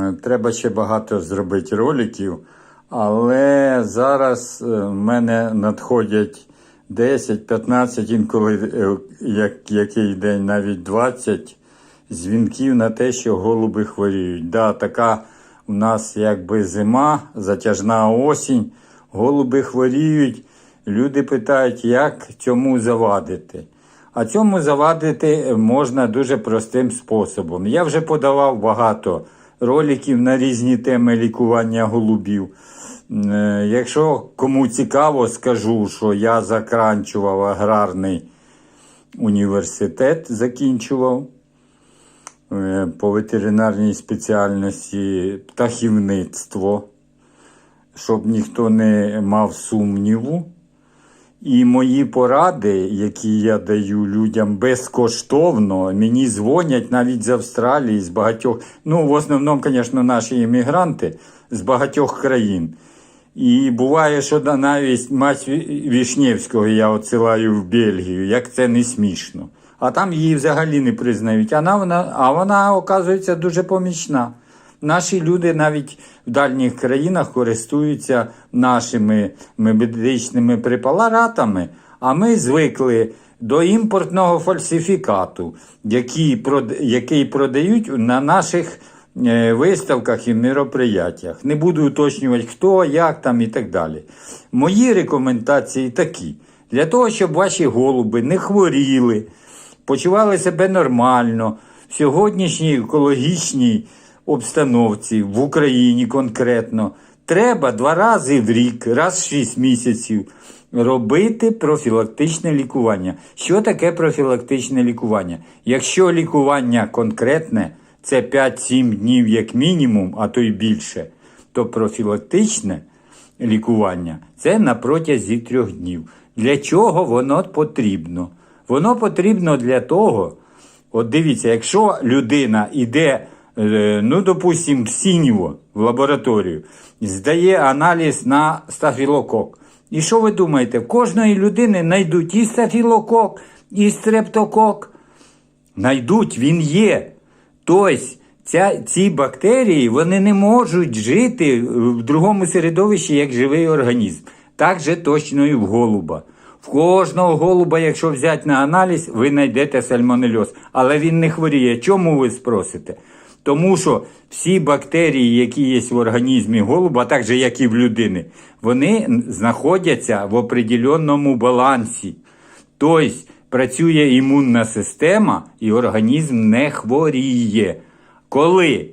Е, Треба ще багато зробити роликів, але зараз е, в мене надходять 10-15, інколи е, як, який день навіть 20 дзвінків на те, що голуби хворіють. Да, така у нас якби зима, затяжна осінь, голуби хворіють. Люди питають, як цьому завадити. А цьому завадити можна дуже простим способом. Я вже подавав багато роликів на різні теми лікування голубів. Е, Якщо кому цікаво, скажу, що я заканчував аграрний університет, закінчував е, по ветеринарній спеціальності птахівництво, щоб ніхто не мав сумніву. І мої поради, які я даю людям безкоштовно, мені дзвонять навіть з Австралії, з багатьох, ну, в основному, звісно, наші іммігранти з багатьох країн. І буває, що навіть мать Ві- Вішнєвського я отсилаю в Бельгію, як це не смішно. А там її взагалі не признають. А вона, а вона, оказується, дуже помічна. Наші люди навіть в дальніх країнах користуються нашими медичними препаратами, а ми звикли до імпортного фальсифікату, який, продають на наших е, виставках і мероприятиях. Не буду уточнювати, хто, як там і так далі. Мої рекомендації такі: для того, щоб ваші голуби не хворіли, почували себе нормально в сьогоднішній екологічній обстановці в Україні конкретно, треба два рази в рік, раз в 6 місяців, робити профілактичне лікування. Що таке профілактичне лікування? Якщо лікування конкретне, це 5-7 днів як мінімум, а то й більше, то профілактичне лікування це на протязі трьох днів. Для чого воно потрібно? Воно потрібно для того, от дивіться, якщо людина йде, ну, допустимо, в Сіньво в лабораторію, здає аналіз на стафілокок. І що ви думаєте, в кожної людини знайдуть і стафілокок, і стрептокок. Найдуть, він є. Тобто ця, ці бактерії вони не можуть жити в другому середовищі як живий організм. Так же точно і в голуба. В кожного голуба, якщо взяти на аналіз, ви знайдете сальмонельоз. Але він не хворіє. Чому ви спросите? Тому що всі бактерії, які є в організмі голуба, так же як і в людини, вони знаходяться в определенному балансі. Тобто працює імунна система і організм не хворіє. Коли?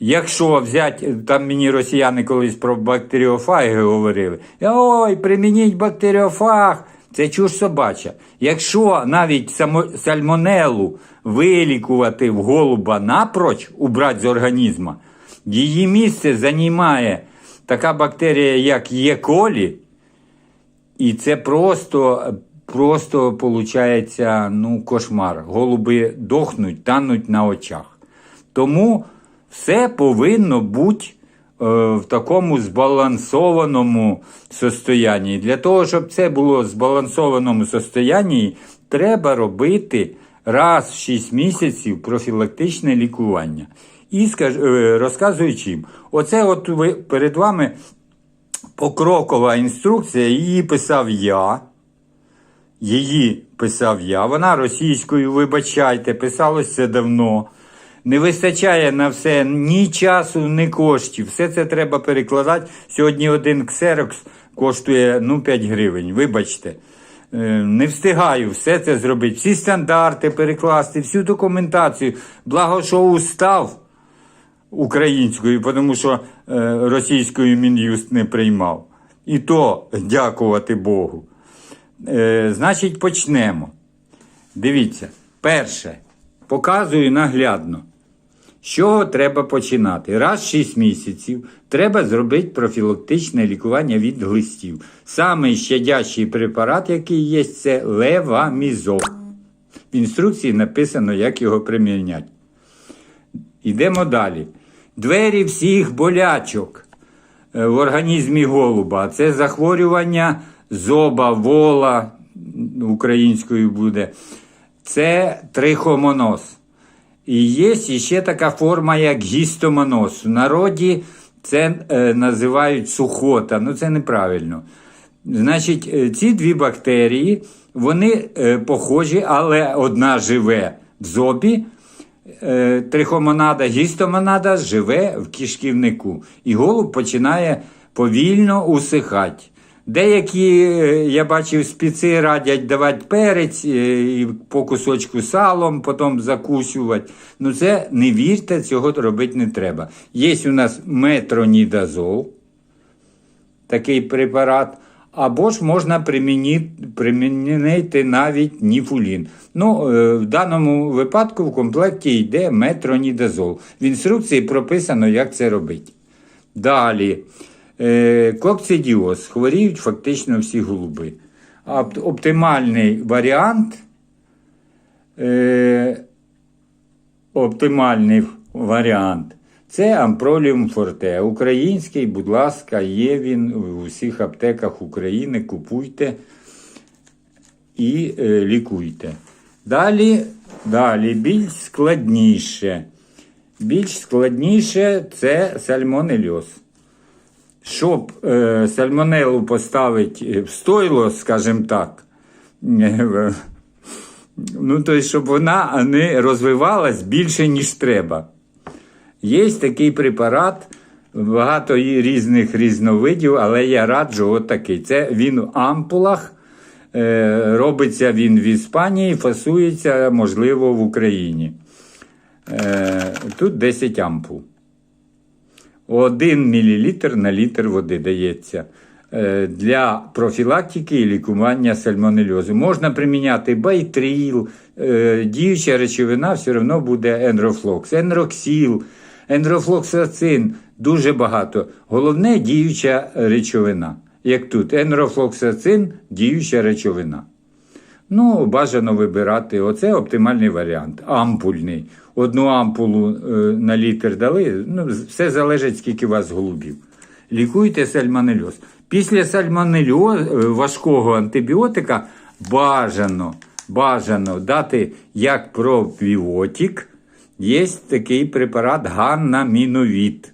Якщо взяти, там мені росіяни колись про бактеріофаги говорили. Ой, примініть бактеріофаг, це чуж собача. Якщо навіть сальмонелу вилікувати в голуба напроч, убрати з організму, її місце займає така бактерія, як Є. колі, і це просто, просто виходить, ну, кошмар. Голуби дохнуть, тануть на очах. Тому все повинно бути в такому збалансованому состоянні. Для того, щоб це було в збалансованому состоянні, треба робити раз в 6 місяців профілактичне лікування. І е, розказую чим. Оце от ви, перед вами покрокова інструкція, її писав я. Її писав я. Вона російською, вибачайте, писалось це давно. Не вистачає на все ні часу, ні коштів. Все це треба перекладати. Сьогодні один ксерокс коштує ну, 5 гривень. Вибачте. Е, Не встигаю все це зробити. Всі стандарти перекласти, всю документацію. Благо, що устав українською, тому що е, російською мін'юст не приймав. І то дякувати Богу. Е, значить, почнемо. Дивіться, перше, показую наглядно. З чого треба починати? Раз в 6 місяців треба зробити профілактичне лікування від глистів. Самий щадящий препарат, який є, це левамізол. В інструкції написано, як його приміняти. Йдемо далі. Двері всіх болячок е, в організмі голуба. Це захворювання зоба, вола, українською буде. Це трихомоноз. І є ще така форма, як гістомоноз. В народі це е, називають сухота. Ну це неправильно. Значить, е, ці дві бактерії, вони е, похожі, але одна живе в зобі. Е, трихомонада, гістомонада живе в кишківнику. І голуб починає повільно усихати. Деякі, е, я бачив, спіци радять давати перець е, і по кусочку салом, потім закусювати. Ну це не вірте, цього робити не треба. Є у нас метронідазол, такий препарат. Або ж можна примінити навіть ніфулін. Ну, е, в даному випадку в комплекті йде метронідазол. В інструкції прописано, як це робити. Далі. Е. Хворіють фактично всі голуби. Оптимальний варіант. Е, оптимальний варіант. Це ампроліум форте. Український, будь ласка, є він в усіх аптеках України. Купуйте і е, лікуйте. Далі, далі більш складніше. Більш складніше це сальмонельоз. Щоб е, сальмонелу поставити в стойло, скажімо так, е, ну, то щоб вона не розвивалась більше, ніж треба. Є такий препарат, багато різних різновидів, але я раджу от такий. Це він в ампулах. Е, робиться він в Іспанії, фасується, можливо, в Україні. Е, тут 10 ампул. 1 мл на літр води дається е, для профілактики і лікування сальмонельозу. Можна приміняти байтріл, е, діюча речовина все одно буде енрофлокс, енроксіл, енрофлоксацин, дуже багато. Головне діюча речовина. Як тут, енрофлоксацин, діюча речовина. Ну, бажано вибирати. Оце оптимальний варіант. Ампульний. Одну ампулу е, на літр дали. Ну, все залежить, скільки у вас голубів. Лікуйте сальмонельоз. Після сальмонельоз, е, важкого антибіотика бажано, бажано дати як пробіотик. Є такий препарат ганнаміновід.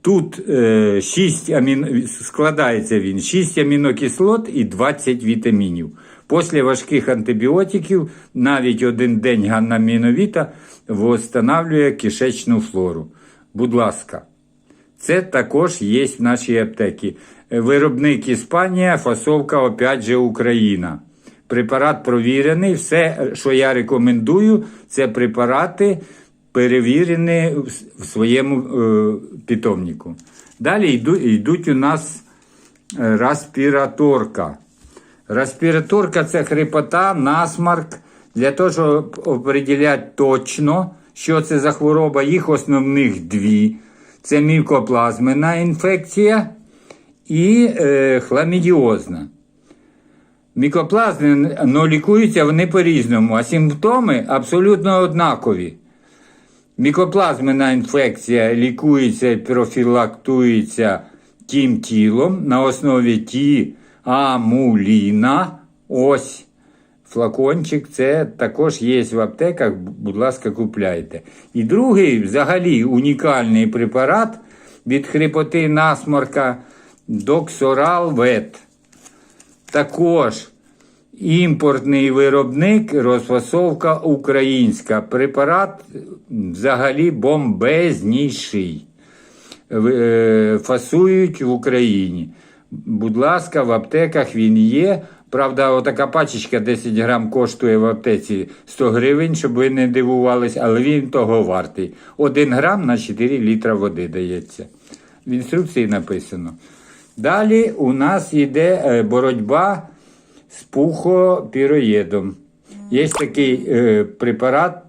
Тут е, 6 аміно... складається він 6 амінокислот і 20 вітамінів. Після важких антибіотиків навіть один день ганнаміновіта встановлює кишечну флору. Будь ласка, це також є в нашій аптеці. Е, Виробник Іспанія, фасовка опять же Україна. Препарат провірений. Все, що я рекомендую, це препарати перевірені в своєму е, питомнику. Далі йду, йдуть у нас е, респіраторка. Респіраторка це хрипота, насмарк. Для того, щоб определяти точно, що це за хвороба, їх основних дві. Це мікоплазмена інфекція і е, хламідіозна. Мікоплазми ну, лікуються вони по-різному, а симптоми абсолютно однакові. Мікоплазмена інфекція лікується і профілактується тим тілом на основі ті амуліна. Ось флакончик, це також є в аптеках, будь ласка, купляйте. І другий, взагалі, унікальний препарат від хрипоти насморка Доксорал Вет. Також імпортний виробник, розфасовка українська. Препарат взагалі бомбезніший. Е, Фасують в Україні. Будь ласка, в аптеках він є. Правда, отака пачечка 10 грам коштує в аптеці 100 гривень, щоб ви не дивувались, але він того вартий. 1 грам на 4 літра води дається. В інструкції написано. Далі у нас йде е, боротьба з пухопіроєдом. Є такий е, препарат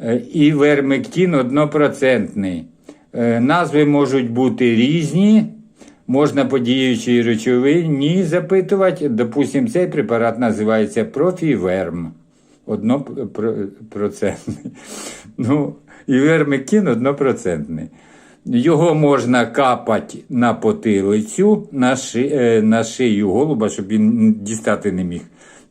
е, івермектин однопроцентний. Е, назви можуть бути різні. Можна по діючій речовині запитувати. Допустим, цей препарат називається профіверм. Однопроцентний. Ну, івермектин однопроцентний. Його можна капати на потилицю, на, ши, е, на шию голуба, щоб він дістати не міг.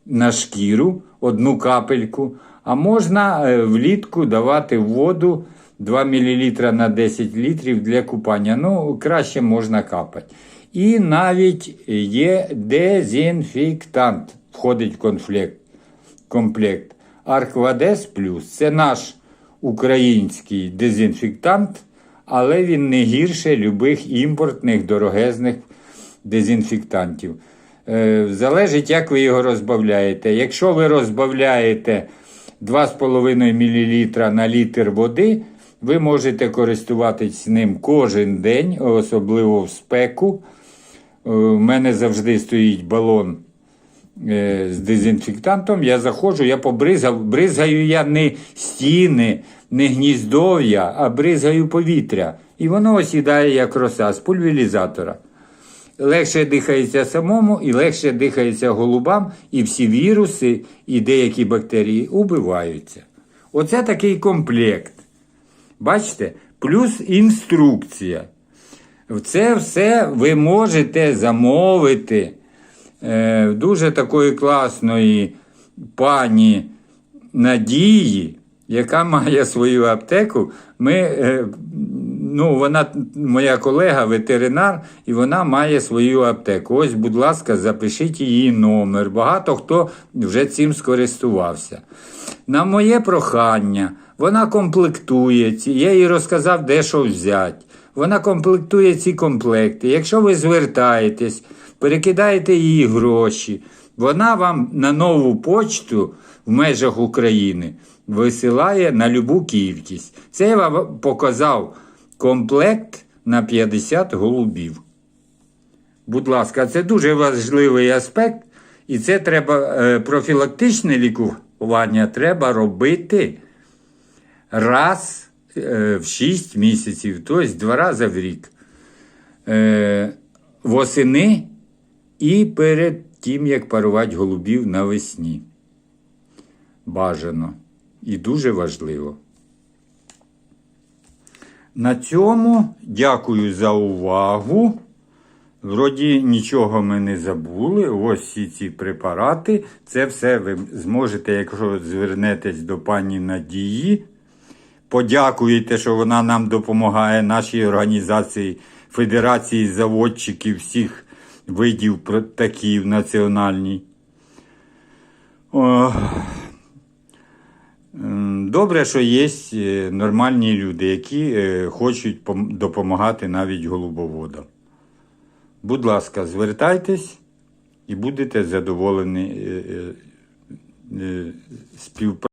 На шкіру одну капельку, А можна е, влітку давати в воду 2 мл на 10 літрів для купання. Ну, краще можна капати. І навіть є дезінфектант, входить в комплект. Арквадес Плюс. Це наш український дезінфектант, але він не гірше любих імпортних дорогезних дезінфектантів. Е, залежить, як ви його розбавляєте. Якщо ви розбавляєте 2,5 мл на літр води, ви можете користуватись ним кожен день, особливо в спеку. Е, У мене завжди стоїть балон е, з дезінфектантом. Я заходжу, я побризгав. Бризгаю я не стіни, не гніздов'я, а бризгаю повітря. І воно осідає як роса з пульверізатора. Легше дихається самому і легше дихається голубам, і всі віруси і деякі бактерії убиваються. Оце такий комплект. Бачите? Плюс інструкція. Це все ви можете замовити е, дуже такої класної пані Надії, яка має свою аптеку. Ми, е, ну, вона моя колега, ветеринар, і вона має свою аптеку. Ось, будь ласка, запишіть її номер. Багато хто вже цим скористувався. На моє прохання, вона комплектує. Я їй розказав, де що взяти. Вона комплектує ці комплекти. Якщо ви звертаєтесь, перекидаєте їй гроші, вона вам на нову почту в межах України висилає на любу кількість. Це я вам показав комплект на 50 голубів. Будь ласка, це дуже важливий аспект, і це треба е, профілактичне лікування треба робити раз е, в 6 місяців, тобто два рази в рік. Е, восени і перед тим, як парувати голубів навесні. Бажано і дуже важливо. На цьому дякую за увагу. Вроді нічого ми не забули. Ось всі ці препарати. Це все ви зможете, якщо звернетесь до пані Надії. Подякуєте, що вона нам допомагає, нашій організації Федерації заводчиків всіх видів птахів національній. Добре, що є е, нормальні люди, які е, хочуть допомагати навіть голубоводам. Будь ласка, звертайтесь і будете задоволені е, співпрацею.